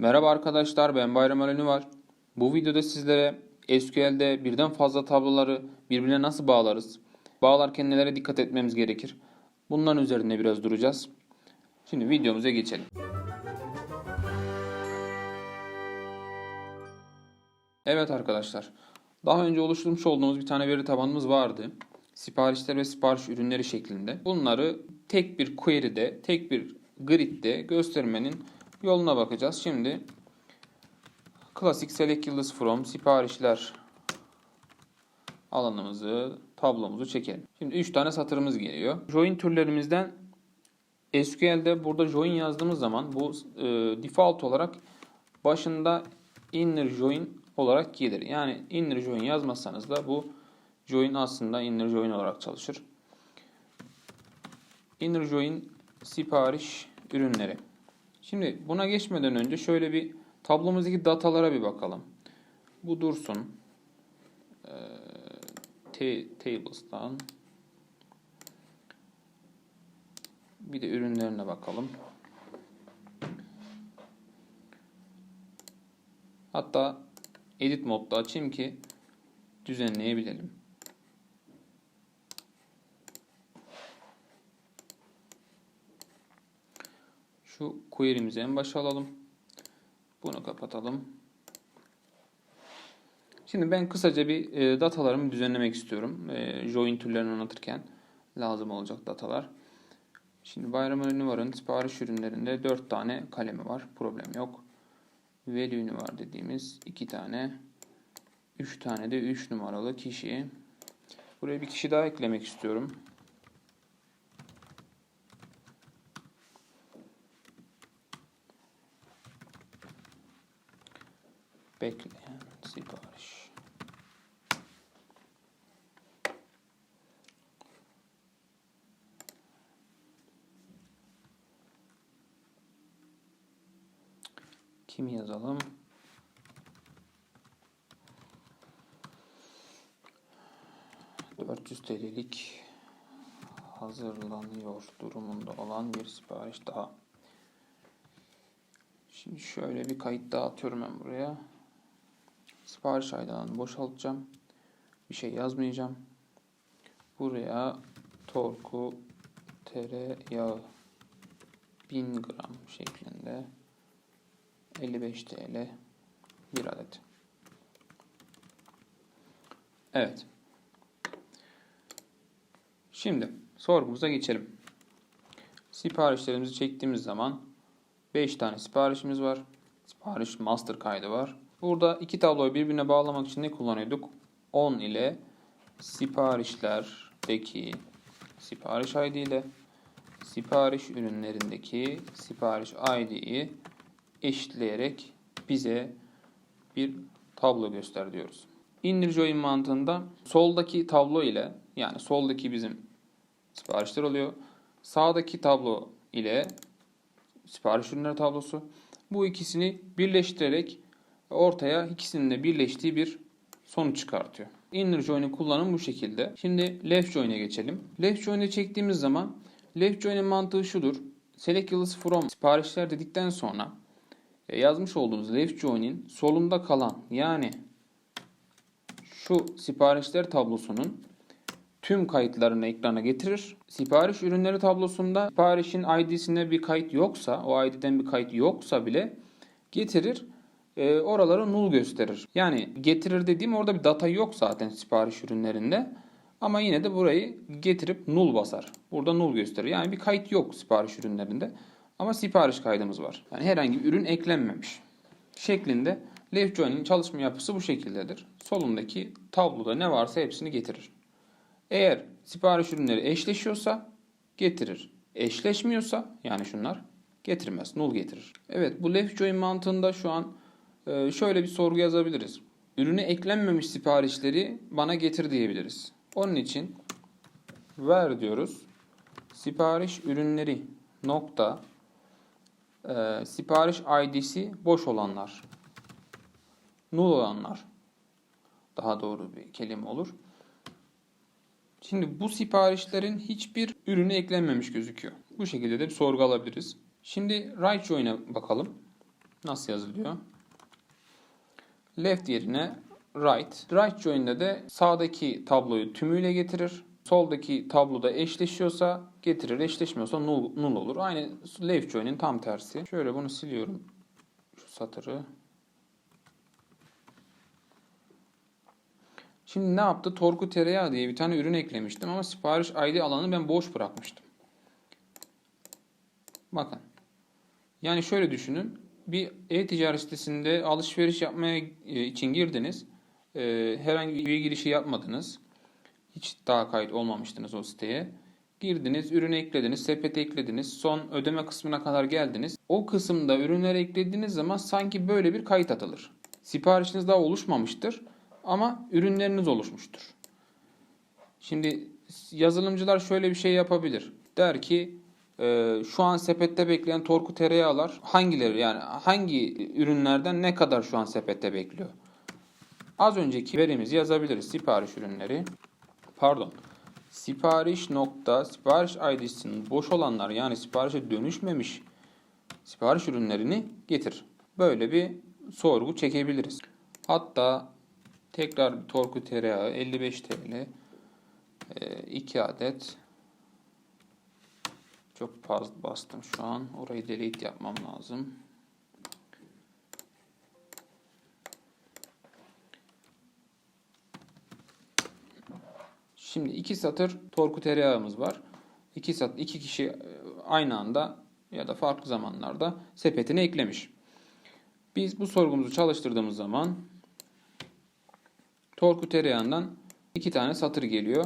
Merhaba arkadaşlar ben Bayram Aleni var. Bu videoda sizlere SQL'de birden fazla tabloları birbirine nasıl bağlarız? Bağlarken nelere dikkat etmemiz gerekir? Bunların üzerinde biraz duracağız. Şimdi videomuza geçelim. Evet arkadaşlar. Daha önce oluşturmuş olduğumuz bir tane veri tabanımız vardı. Siparişler ve sipariş ürünleri şeklinde. Bunları tek bir query'de, tek bir grid'de göstermenin yoluna bakacağız. Şimdi klasik select yıldız from siparişler alanımızı, tablomuzu çekelim. Şimdi 3 tane satırımız geliyor. Join türlerimizden SQL'de burada join yazdığımız zaman bu e, default olarak başında inner join olarak gelir. Yani inner join yazmazsanız da bu join aslında inner join olarak çalışır. Inner join sipariş ürünleri. Şimdi buna geçmeden önce şöyle bir tablomuzdaki datalara bir bakalım. Bu dursun. Ee, tables'tan bir de ürünlerine bakalım. Hatta edit modda açayım ki düzenleyebilelim. Şu query'mizi en başa alalım. Bunu kapatalım. Şimdi ben kısaca bir e, datalarımı düzenlemek istiyorum. E, join türlerini anlatırken lazım olacak datalar. Şimdi bayram ürünü varın sipariş ürünlerinde 4 tane kalemi var. Problem yok. Value ünü var dediğimiz 2 tane. 3 tane de 3 numaralı kişi. Buraya bir kişi daha eklemek istiyorum. Bekleyen sipariş. Kimi yazalım? ...400 TL'lik hazırlanıyor durumunda olan bir sipariş daha. Şimdi şöyle bir kayıt daha atıyorum ben buraya. Sipariş aydanını boşaltacağım. Bir şey yazmayacağım. Buraya torku tereyağı 1000 gram şeklinde 55 TL bir adet. Evet. Şimdi sorgumuza geçelim. Siparişlerimizi çektiğimiz zaman 5 tane siparişimiz var. Sipariş master kaydı var. Burada iki tabloyu birbirine bağlamak için ne kullanıyorduk? 10 ile siparişlerdeki sipariş ID ile sipariş ürünlerindeki sipariş ID'yi eşitleyerek bize bir tablo göster diyoruz. Inner join mantığında soldaki tablo ile yani soldaki bizim siparişler oluyor. Sağdaki tablo ile sipariş ürünleri tablosu. Bu ikisini birleştirerek ortaya ikisinin de birleştiği bir sonuç çıkartıyor. Inner join'in kullanımı bu şekilde. Şimdi left join'e geçelim. Left join'e çektiğimiz zaman left join'in mantığı şudur. Select yıldız from siparişler dedikten sonra e, yazmış olduğunuz left join'in solunda kalan yani şu siparişler tablosunun tüm kayıtlarını ekrana getirir. Sipariş ürünleri tablosunda siparişin ID'sinde bir kayıt yoksa, o ID'den bir kayıt yoksa bile getirir. E, oraları null gösterir. Yani getirir dediğim orada bir data yok zaten sipariş ürünlerinde. Ama yine de burayı getirip null basar. Burada null gösterir. Yani bir kayıt yok sipariş ürünlerinde. Ama sipariş kaydımız var. Yani herhangi bir ürün eklenmemiş. Şeklinde left join'in çalışma yapısı bu şekildedir. Solundaki tabloda ne varsa hepsini getirir. Eğer sipariş ürünleri eşleşiyorsa getirir. Eşleşmiyorsa yani şunlar getirmez. Null getirir. Evet bu left join mantığında şu an şöyle bir sorgu yazabiliriz. Ürüne eklenmemiş siparişleri bana getir diyebiliriz. Onun için ver diyoruz. Sipariş ürünleri nokta e, sipariş ID'si boş olanlar. Null olanlar. Daha doğru bir kelime olur. Şimdi bu siparişlerin hiçbir ürünü eklenmemiş gözüküyor. Bu şekilde de bir sorgu alabiliriz. Şimdi right join'e bakalım. Nasıl yazılıyor? Left yerine right. Right join'de de sağdaki tabloyu tümüyle getirir. Soldaki tabloda eşleşiyorsa getirir, eşleşmiyorsa null, null olur. Aynı left join'in tam tersi. Şöyle bunu siliyorum. Şu satırı. Şimdi ne yaptı? Torku Tereyağı diye bir tane ürün eklemiştim ama sipariş ID alanı ben boş bırakmıştım. Bakın. Yani şöyle düşünün. Bir e-ticaret sitesinde alışveriş yapmaya e, için girdiniz. E, herhangi bir üye girişi yapmadınız. Hiç daha kayıt olmamıştınız o siteye. Girdiniz, ürünü eklediniz, sepete eklediniz. Son ödeme kısmına kadar geldiniz. O kısımda ürünleri eklediğiniz zaman sanki böyle bir kayıt atılır. Siparişiniz daha oluşmamıştır ama ürünleriniz oluşmuştur. Şimdi yazılımcılar şöyle bir şey yapabilir. Der ki e, şu an sepette bekleyen torku tereyağlar hangileri yani hangi ürünlerden ne kadar şu an sepette bekliyor? Az önceki verimizi yazabiliriz. Sipariş ürünleri. Pardon. Sipariş nokta sipariş ID'sinin boş olanlar yani siparişe dönüşmemiş sipariş ürünlerini getir. Böyle bir sorgu çekebiliriz. Hatta tekrar bir torku tereyağı 55 TL 2 adet çok fazla bastım şu an. Orayı delete yapmam lazım. Şimdi iki satır torku tereyağımız var. İki, sat, iki kişi e, aynı anda ya da farklı zamanlarda sepetine eklemiş. Biz bu sorgumuzu çalıştırdığımız zaman torku tereyağından iki tane satır geliyor.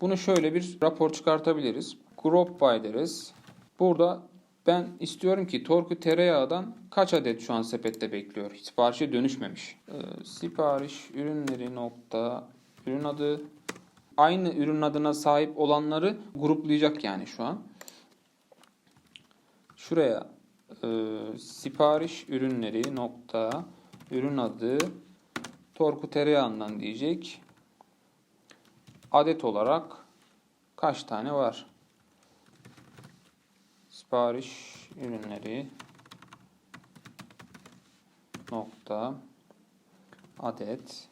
Bunu şöyle bir rapor çıkartabiliriz. Group by deriz. Burada ben istiyorum ki torku tereyağından kaç adet şu an sepette bekliyor. Siparişe dönüşmemiş. Ee, sipariş ürünleri nokta ürün adı aynı ürün adına sahip olanları gruplayacak yani şu an. Şuraya e, sipariş ürünleri nokta ürün adı torku tereyağından diyecek. Adet olarak kaç tane var? Sipariş ürünleri nokta adet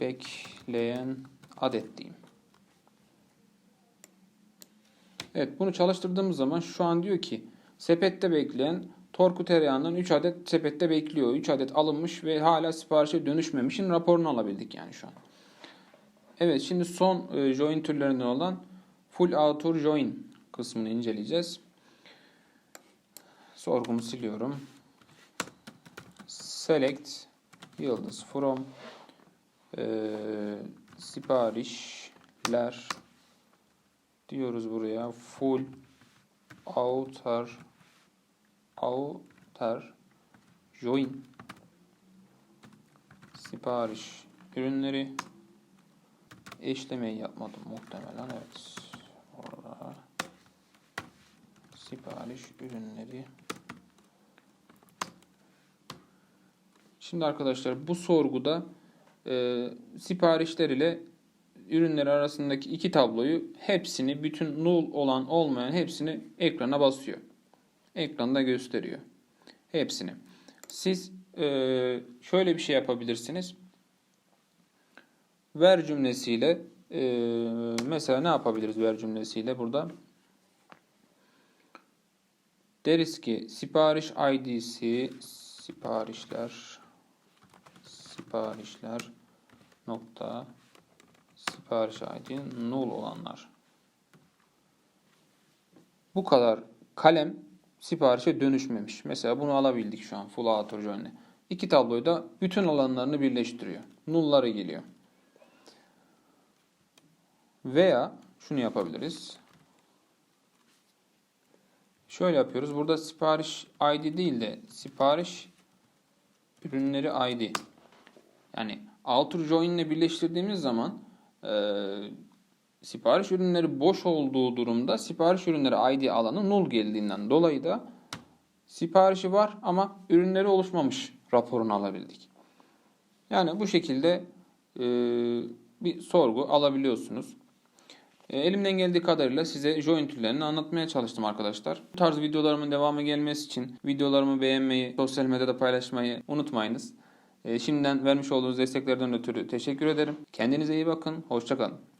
bekleyen adet diyeyim. Evet bunu çalıştırdığımız zaman şu an diyor ki sepette bekleyen torku tereyağından 3 adet sepette bekliyor. 3 adet alınmış ve hala siparişe dönüşmemişin raporunu alabildik yani şu an. Evet şimdi son e, join türlerinden olan full auto join kısmını inceleyeceğiz. Sorgumu siliyorum. Select yıldız from e, siparişler diyoruz buraya. Full outer outer join sipariş ürünleri eşlemeyi yapmadım muhtemelen evet orada sipariş ürünleri şimdi arkadaşlar bu sorguda e, siparişler ile ürünler arasındaki iki tabloyu hepsini bütün null olan olmayan hepsini ekrana basıyor. Ekranda gösteriyor. Hepsini. Siz e, şöyle bir şey yapabilirsiniz. Ver cümlesiyle e, mesela ne yapabiliriz ver cümlesiyle burada? Deriz ki sipariş ID'si siparişler siparişler nokta sipariş ID null olanlar. Bu kadar kalem siparişe dönüşmemiş. Mesela bunu alabildik şu an full auto journey. İki tabloyu da bütün alanlarını birleştiriyor. Null'ları geliyor. Veya şunu yapabiliriz. Şöyle yapıyoruz. Burada sipariş ID değil de sipariş ürünleri ID. Yani outer join ile birleştirdiğimiz zaman e, sipariş ürünleri boş olduğu durumda sipariş ürünleri ID alanı null geldiğinden dolayı da siparişi var ama ürünleri oluşmamış raporunu alabildik. Yani bu şekilde e, bir sorgu alabiliyorsunuz. E, elimden geldiği kadarıyla size join türlerini anlatmaya çalıştım arkadaşlar. Bu tarz videolarımın devamı gelmesi için videolarımı beğenmeyi, sosyal medyada paylaşmayı unutmayınız. E, şimdiden vermiş olduğunuz desteklerden ötürü teşekkür ederim. Kendinize iyi bakın. Hoşçakalın.